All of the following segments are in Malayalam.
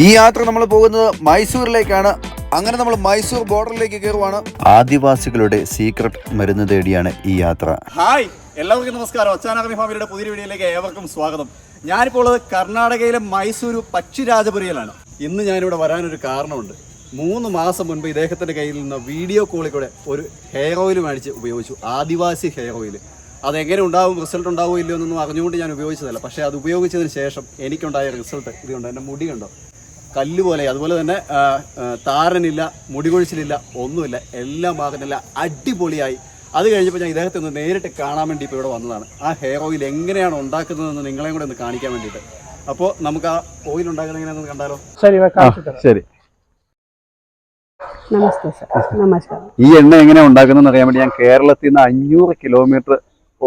ഈ യാത്ര നമ്മൾ പോകുന്നത് മൈസൂരിലേക്കാണ്. അങ്ങനെ നമ്മൾ മൈസൂർ ബോർഡറിലേക്ക് കയറുവാണ്. ആദിവാസികളുടെ സീക്രട്ട് മരുന്ന് തേടിയാണ് ഈ യാത്ര. ഹായ് എല്ലാവർക്കും നമസ്കാരം. ഒച്ചാനഗമി ഫാമിലിയുടെ പുതിയ വീഡിയോയിലേക്ക് ഏവർക്കും സ്വാഗതം. ഞാനിപ്പോൾ ഉള്ളത് കർണാടകയിലെ മൈസൂരു പക്ഷിരാജപുരിയിലാണ് ഇന്ന് ഞാനിവിടെ വരാനൊരു കാരണമുണ്ട്. മൂന്ന് മാസം മുൻപ് ഇദ്ദേഹത്തിന്റെ കയ്യിൽ നിന്ന് വീഡിയോ കോളിൽ ഒരു ഹെയർ ഓയിൽ മേടിച്ച് ഉപയോഗിച്ചു. ആദിവാസി ഹെയർ ഓയിൽ അതെങ്ങനെ ഉണ്ടാവും റിസൾട്ട് ഉണ്ടാവുമോ ഇല്ലയോ എന്നൊന്നും അറിഞ്ഞുകൊണ്ട് ഞാൻ ഉപയോഗിച്ചതല്ല. പക്ഷേ അത് ഉപയോഗിച്ചതിന് ശേഷം എനിക്കുണ്ടായ റിസൾട്ട് ഇതുകൊണ്ട് എന്റെ മുടി കണ്ടോ? കല്ല് പോലെ അതുപോലെ തന്നെ താരനില്ല മുടികൊഴിച്ചിലില്ല ഒന്നുമില്ല എല്ലാം ഭാഗത്തിനല്ല അടിപൊളിയായി. അത് കഴിഞ്ഞപ്പോൾ ഞാൻ ഇദ്ദേഹത്തെ ഒന്ന് നേരിട്ട് കാണാൻ വേണ്ടി ഇപ്പോൾ ഇവിടെ വന്നതാണ്. ആ ഹെയർ ഓയിൽ എങ്ങനെയാണ് ഉണ്ടാക്കുന്നതെന്ന് നിങ്ങളെയും കൂടെ ഒന്ന് കാണിക്കാൻ വേണ്ടിയിട്ട്. അപ്പോൾ നമുക്ക് ആ ഓയിൽ ഉണ്ടാക്കുന്നത് എങ്ങനെയാണെന്ന് കണ്ടാലോ? ശരി നമസ്തേ നമസ്കാരം. ഈ എണ്ണ എങ്ങനെയാണ് ഉണ്ടാക്കുന്നതെന്ന് അറിയാൻ വേണ്ടി ഞാൻ കേരളത്തിൽ നിന്ന് അഞ്ഞൂറ് കിലോമീറ്റർ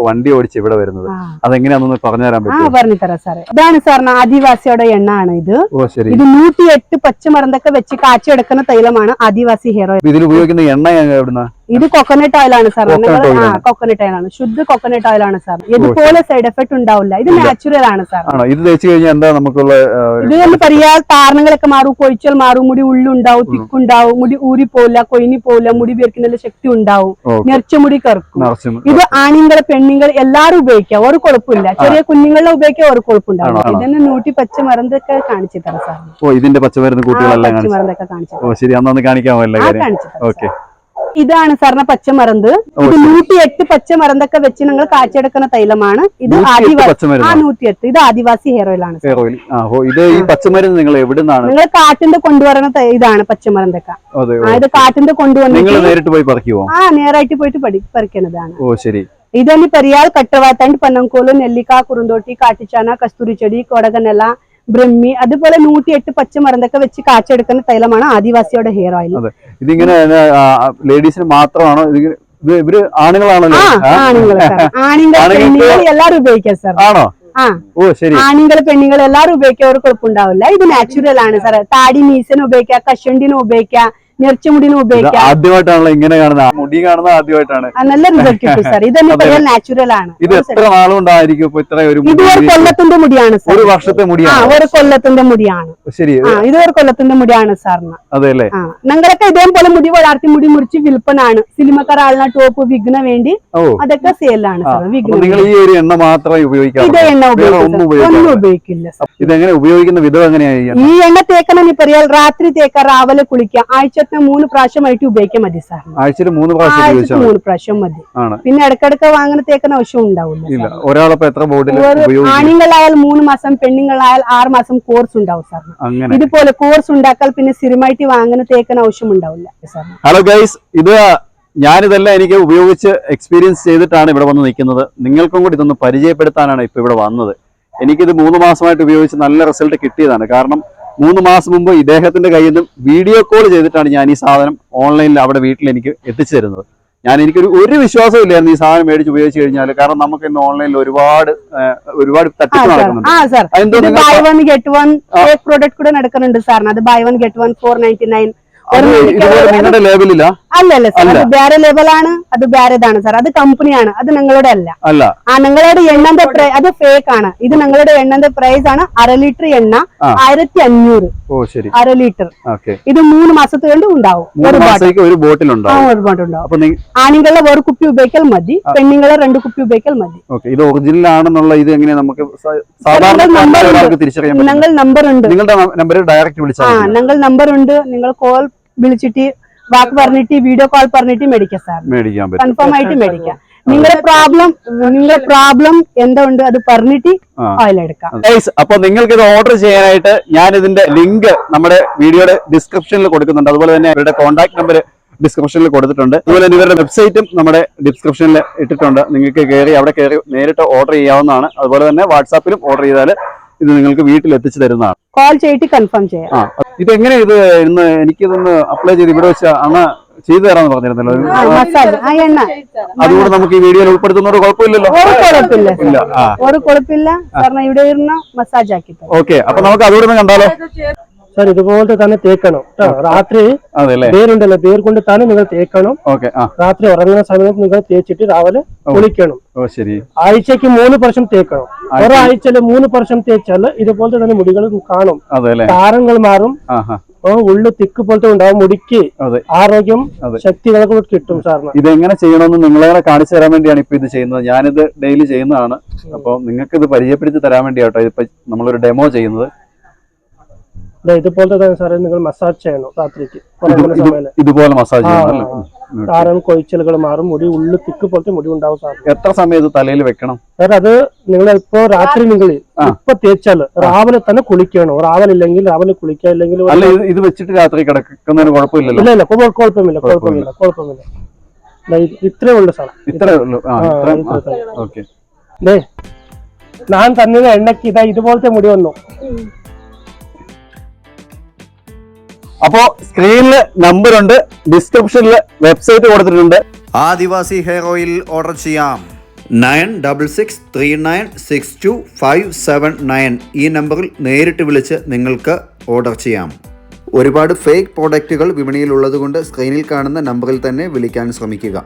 വണ്ടി ഓടിച്ച് ഇവിടെ വരുന്നത്. അതെങ്ങനെയാണെന്ന് പറഞ്ഞു തരാൻ ആ പറഞ്ഞു തരാം സാറേ. ഇതാണ് സാറിന് ആദിവാസിയുടെ എണ്ണ ആണ് ഇത്. ഓ ശരി. ഇത് നൂറ്റി എട്ട് പച്ചമരുന്നൊക്കെ വെച്ച് കാച്ചിയെടുക്കുന്ന തൈലമാണ് ആദിവാസി ഹെയർ ഓയിൽ. ഇതിൽ ഉപയോഗിക്കുന്ന എണ്ണ എവിടുന്ന ഇത് കൊക്കനട്ട് ഓയിൽ ആണ് സാർ. കൊക്കനട്ട് ഓയിൽ ആണ്. ശുദ്ധ കൊക്കനട്ട് ഓയിൽ ആണ് സാർ ഇതുപോലെ സൈഡ് എഫക്ട് ഉണ്ടാവില്ല. ഇത് നാച്ചുറൽ ആണ് സാർ ഇത് തേച്ച് കഴിഞ്ഞാൽ എന്താ നമുക്കുള്ള ഇത് നമ്മൾ പറയാ താരണങ്ങളൊക്കെ മാറും. കൊഴിച്ചൽ മാറും. മുടി ഉള്ളുണ്ടാവും തിക്കുണ്ടാവും. മുടി ഊരി പോവില്ല കൊയിനി പോവില്ല മുടി വീർക്കുന്നതിന്റെ ശക്തി ഉണ്ടാവും. നെർച്ച മുടി കറക്കും. ഇത് ആണിങ്ങൾ പെണ്ണുങ്ങൾ എല്ലാരും ഉപയോഗിക്കാം. ഒരു കുഴപ്പമില്ല ചെറിയ കുഞ്ഞുങ്ങളെ ഉപയോഗിക്കാൻ ഒരു കുഴപ്പമുണ്ടാവും ആണോ. നൂറ്റി പച്ച മരുന്നൊക്കെ കാണിച്ചു തരാം സാർ ഓ ഇതിന്റെ പച്ചമരുന്ന് കൂട്ടികളെല്ലാം കാണിച്ചു ഓ ശരി. അന്നൊന്ന് കാണിക്കാമോ എല്ലാ ആ കാണിച്ചു ഓക്കെ. ഇതാണ് സാറിന് പച്ചമരുന്ന് ഇത് നൂറ്റി എട്ട് പച്ചമരുന്നൊക്കെ വെച്ച് നിങ്ങൾ കാച്ചെടുക്കുന്ന തൈലമാണ് ഇത് 108 ആദിവാസി പച്ചമരുന്നോ? ആ നൂറ്റിയെട്ട് ഇത് ആദിവാസി ഹെയർ ഓയിൽ ആണ് ഹെയർ ഓയിൽ ആ ഓ ഇത് ഈ പച്ചമരുന്ന് നിങ്ങൾ എവിടുന്നാണ് നിങ്ങൾ കാട്ടിന്റെ കൊണ്ടുവരുന്ന തൈ- ഇതാണ് പച്ചമരുന്നൊക്കെ അതെ ആ ഇത് കാട്ടിന്റെ നിങ്ങൾ കൊണ്ടുവന്നിട്ട് നേരിട്ട് പോയി പറിക്കുവോ ആ നേരായിട്ട് പോയിട്ട് പഠി പറിക്കുന്നതാണ് ഓ ശരി ಇದನ್ನು ಪರಿಯಾಲ್ ಕಟ್ಟವಾತಂಡ್ ಪನ್ನಂಕೋಲು ನೆಲ್ಲಿಕ ಕುರುಂದೋಟಿ കാട്ടിച്ചാന കസ്തൂരി ചെടി കൊടകനെല ബ്രഹ്മി അതുപോലെ നൂറ്റി എട്ട് പച്ചമരുന്നൊക്കെ വെച്ച് കാച്ചെടുക്കുന്ന തൈലമാണ് ആദിവാസിയുടെ ഹെയർ ഓയിൽ. ഇതിങ്ങനെ ലേഡീസിന് മാത്രമാണോ? ഇവർ ആണുങ്ങളാണല്ലോ? ആണുങ്ങൾ എല്ലാരും ഉപയോഗിക്കാം സാർ. ആണോ? ഓ ശരി. ആണുങ്ങൾ പെണ്ണുങ്ങൾ എല്ലാവരും ഉപയോഗിക്കാൻ ഒരു കുഴപ്പമുണ്ടാവില്ല. ഇത് നാച്ചുറൽ ആണ് സാർ താടി മീസിന് ഉപയോഗിക്കാം കഷണ്ടിനും ഉപയോഗിക്കാം നെർച്ചമുടിന് ഇത് ഉപയോഗിക്കാം. ആദ്യമായിട്ടാണല്ലോ ഇങ്ങനെ കാണുന്നത്. മുടി കാണുന്നത് ആദ്യമായിട്ടാണ്. നല്ല റിസൾട്ട് കിട്ടും സാർ ഇതന്നെ. നാച്ചുറൽ ആണ്. ഇത് എത്ര നാളുകൊണ്ടായിരിക്കും ഇപ്പൊ ഇത്ര ഒരു ഇത് ഒരു? കൊല്ലത്തിന്റെ മുടിയാണ് സാർ ഒരു വർഷത്തെ മുടിയാണ്. ഒരു കൊല്ലത്തിന്റെ മുടിയാണ്. ശരി. ഇത് ഒരു കൊല്ലത്തിന്റെ മുടിയാണ് സാറിന് അതെ അല്ലേ? ഞങ്ങളൊക്കെ ഇതേപോലെ മുടി വളർത്തി മുടി മുറിച്ച് വിൽപ്പനാണ്. സിനിമക്കാർ ആളിന ടോപ്പ് വിഘ്ന വേണ്ടി അതൊക്കെ സെയിലാണ് നിങ്ങൾ ഈ ഒരു എണ്ണ മാത്രമേ ഉപയോഗിക്കാറുള്ളൂ ഇതേ എണ്ണ ഒന്നും ഉപയോഗിക്കും ഉപയോഗിക്കില്ല ഇതെങ്ങനെ ഉപയോഗിക്കുന്ന വിധം എങ്ങനെയായിരിക്കും ഈ എണ്ണ? തേക്കണെന്ന് പറയാൽ രാത്രി തേക്കാം രാവിലെ കുളിക്കാം ആഴ്ചത്തെ മൂന്ന് പ്രാവശ്യമായിട്ട് ഉപയോഗിക്കാൻ മതി സാർ. ആഴ്ചയിൽ മൂന്ന് പ്രാവശ്യം. മൂന്ന് പ്രാവശ്യം മതി. പിന്നെ ഇടക്കിടക്ക് വാങ്ങണ തേക്കുന്ന ആവശ്യം ഉണ്ടാവില്ല. എത്ര ബോർഡിൽ ആണുങ്ങളായാൽ മൂന്ന് മാസം പെണ്ണുങ്ങളായാൽ ആറ് മാസം കോഴ്സ് ഉണ്ടാവും സാർ. ഇതുപോലെ കോഴ്സ് ഉണ്ടാക്കാൽ പിന്നെ സ്ഥിരമായിട്ട് വാങ്ങണ തേക്കുന്ന ആവശ്യം ഉണ്ടാവില്ല ഹലോ ഗൈസ് ഇത് ഞാനിതെല്ലാം എനിക്ക് ഉപയോഗിച്ച് എക്സ്പീരിയൻസ് ചെയ്തിട്ടാണ് ഇവിടെ വന്ന് നിൽക്കുന്നത്. നിങ്ങൾക്കും കൂടി ഇതൊന്ന് പരിചയപ്പെടുത്താനാണ് ഇപ്പൊ ഇവിടെ വന്നത്. എനിക്കിത് മൂന്ന് മാസമായിട്ട് ഉപയോഗിച്ച് നല്ല റിസൾട്ട് കിട്ടിയതാണ്. കാരണം മൂന്ന് മാസം മുമ്പ് ഇദ്ദേഹത്തിന്റെ കയ്യിൽ നിന്നും വീഡിയോ കോൾ ചെയ്തിട്ടാണ് ഞാൻ ഈ സാധനം ഓൺലൈനിൽ അവിടെ വീട്ടിൽ എനിക്ക് എത്തിച്ചു തരുന്നത്. ഞാൻ എനിക്കൊരു ഒരു വിശ്വാസവും ഇല്ലായിരുന്നു ഈ സാധനം മേടിച്ച് ഉപയോഗിച്ച് കഴിഞ്ഞാൽ കാരണം നമുക്ക് ഇന്ന് ഓൺലൈനിൽ ഒരുപാട് ഒരുപാട് തട്ടിപ്പ് നടക്കുന്നുണ്ട്. Buy one get one. Product കൂടെ നടക്കുന്നുണ്ട് സാറിന് അത് buy one get one four ninety ഇതുപോലെ നിങ്ങളുടെ ലേബലില്ല അല്ല അല്ല സാർ. അത് വേറെ ലേബലാണ് അത് വേറെതാണ് സാർ അത് കമ്പനിയാണ് അത് നിങ്ങളുടെ അല്ല. അല്ല. ആ നിങ്ങളുടെ എണ്ണന്റെ പ്രൈ അത് ഫേക്ക് ആണ്. ഇത് നിങ്ങളുടെ എണ്ണന്റെ പ്രൈസ് ആണ് അര ലിറ്റർ എണ്ണ. ആയിരത്തി അഞ്ഞൂറ് ഓ ശരി. അര ലിറ്റർ ഓക്കെ. ഇത് മൂന്ന് മാസത്തെ കൊണ്ട് ഉണ്ടാവും ഒരു ബോട്ടിൽ ഒരു ബോട്ടിൽ ആ ഉണ്ടാവും. ഒരു ബോട്ടിൽ ഉണ്ടാവും. ആണുങ്ങളെ ഒരു കുപ്പി ഉപയോഗിക്കൽ മതി പെണ്ണുങ്ങളെ രണ്ട് കുപ്പി ഉപയോഗിക്കൽ മതി. ഓക്കെ. ഇത് ഒറിജിനൽ ആണെന്നുള്ള ഇത് എങ്ങനെ നമുക്ക് സാധാരണ തിരിച്ചറിയാൻ ഞങ്ങൾ നമ്പർ ഉണ്ട്. നിങ്ങളുടെ നമ്പർ ഡയറക്റ്റ് വിളിച്ചാൽ. ഞങ്ങൾ നമ്പർ ഉണ്ട്. നിങ്ങൾ കോൾ വിളിച്ചിട്ട് വാക്ക് പറഞ്ഞിട്ട് വീഡിയോ കോൾ പറഞ്ഞിട്ട് മേടിക്കാം സാർ മേടിക്കാൻ പറ്റും. കൺഫേം ആയിട്ട് മേടിക്കാം. നിങ്ങളുടെ പ്രോബ്ലം നിങ്ങളുടെ പ്രോബ്ലം എന്താ ഉണ്ട് അത് പറഞ്ഞിട്ട്. ഓയിൽ എടുക്കാം. അപ്പൊ നിങ്ങൾക്ക് ഇത് ഓർഡർ ചെയ്യാനായിട്ട് ഞാൻ ഇതിന്റെ ലിങ്ക് നമ്മുടെ വീഡിയോയുടെ ഡിസ്ക്രിപ്ഷനിൽ കൊടുക്കുന്നുണ്ട്. അതുപോലെ തന്നെ അവരുടെ കോൺടാക്ട് നമ്പർ ഡിസ്ക്രിപ്ഷനിൽ കൊടുത്തിട്ടുണ്ട്. അതുപോലെ തന്നെ ഇവരുടെ വെബ്സൈറ്റും നമ്മുടെ ഡിസ്ക്രിപ്ഷനിൽ ഇട്ടിട്ടുണ്ട്. നിങ്ങൾക്ക് കയറി അവിടെ കയറി നേരിട്ട് ഓർഡർ ചെയ്യാവുന്നതാണ്. അതുപോലെ തന്നെ വാട്സാപ്പിലും ഓർഡർ ചെയ്താൽ ഇത് നിങ്ങൾക്ക് വീട്ടിൽ എത്തിച്ചു തരുന്നതാണ്. കോൾ ചെയ്തിട്ട് കൺഫേം ചെയ്യാം. ഇത് ഇതെങ്ങനെ ഇത് ഇന്ന് എനിക്കിതൊന്ന് അപ്ലൈ ചെയ്ത് ഇവിടെ വെച്ച് അന്ന് ചെയ്തു തരാന്ന് പറഞ്ഞിരുന്നല്ലോ. മസാല ആ എണ്ണ. അതുകൊണ്ട് നമുക്ക് ഈ വീഡിയോയിൽ ഉൾപ്പെടുത്തുന്നൊരു കുഴപ്പമില്ലല്ലോ? ഒരു കുഴപ്പമില്ല. ഇല്ല ആ. ഒരു കുഴപ്പമില്ല. കാരണം ഇവിടെ ഇരുന്ന മസാജ് ആക്കി തരാം. ഓക്കെ അപ്പൊ നമുക്ക് അതുകൂടെ ഒന്ന് കണ്ടാലോ? സാർ ഇതുപോലത്തെ തന്നെ തേക്കണം. രാത്രി പേരുണ്ടല്ലോ പേര് കൊണ്ട് തന്നെ നിങ്ങൾ തേക്കണം. രാത്രി ഉറങ്ങുന്ന സമയത്ത് നിങ്ങൾ തേച്ചിട്ട് രാവിലെ കുളിക്കണം. ശരി. ആഴ്ചക്ക് മൂന്ന് പ്രാവശ്യം തേക്കണം. ഒരാഴ്ചയിൽ മൂന്ന് പ്രാവശ്യം തേച്ചാൽ ഇതുപോലത്തെ തന്നെ മുടികൾ കാണും. താരങ്ങൾ മാറും. ഉള്ളു തിക്ക് പോലത്തെ ഉണ്ടാവും. മുടിക്ക് ആരോഗ്യം. ശക്തികളൊക്കെ കിട്ടും സാറിന്. ഇതെങ്ങനെ ചെയ്യണമെന്ന് നിങ്ങളെ കാണിച്ചു തരാൻ വേണ്ടിയാണ് ഇപ്പൊ ഇത് ചെയ്യുന്നത്. ഞാനിത് ഡെയിലി ചെയ്യുന്നതാണ്. അപ്പോൾ നിങ്ങൾക്ക് ഇത് പരിചയപ്പെടുത്തി തരാൻ വേണ്ടിയാട്ടോ. ഇതിപ്പോ നമ്മളൊരു ഡെമോ ചെയ്യുന്നത്. ഇതുപോലത്തെ തന്നെ സാറേ നിങ്ങൾ മസാജ് ചെയ്യണം രാത്രിക്ക്. ഇതുപോലെ മസാജ്. താരം കൊഴിച്ചലുകൾ മാറും മുടി ഉള്ളു തിക്ക് പോലത്തെ മുടി ഉണ്ടാവും സാർ എത്ര സമയത്ത് ഇത് തലയിൽ വെക്കണം? സാർ അത് നിങ്ങൾ ഇപ്പോ രാത്രി നിങ്ങൾ ഇപ്പൊ തേച്ചാൽ രാവിലെ തന്നെ കുളിക്കണം. രാവിലെ ഇല്ലെങ്കിൽ രാവിലെ കുളിക്കുക ഇല്ലെങ്കിൽ അല്ല ഇത് വെച്ചിട്ട് രാത്രി കിടക്കുന്നതിന് കുഴപ്പമില്ലല്ലോ? ഇല്ല ഇല്ല കുഴ- കുഴപ്പമില്ല കുഴപ്പമില്ല. കുഴപ്പമില്ല ഇത്രേ ഉള്ളു സാർ ഇത്രേ ഉള്ളൂ. ഓക്കെ. ദേ ഞാൻ തന്നെ എണ്ണക്ക് ഇതാ ഇതുപോലത്തെ മുടി വന്നു. അപ്പോ സ്ക്രീനിൽ നമ്പർ ഉണ്ട് ഡിസ്ക്രിപ്ഷനിൽ വെബ്സൈറ്റ് കൊടുത്തിട്ടുണ്ട്. ആദിവാസി ഹെയർ ഓയിൽ ഓർഡർ ചെയ്യാം. Nine double six three nine six two five seven nine ഈ നമ്പറിൽ നേരിട്ട് വിളിച്ച് നിങ്ങൾക്ക് ഓർഡർ ചെയ്യാം. ഒരുപാട് ഫേക്ക് പ്രോഡക്റ്റുകൾ വിപണിയിൽ ഉള്ളതുകൊണ്ട് സ്ക്രീനിൽ കാണുന്ന നമ്പറിൽ തന്നെ വിളിക്കാൻ ശ്രമിക്കുക.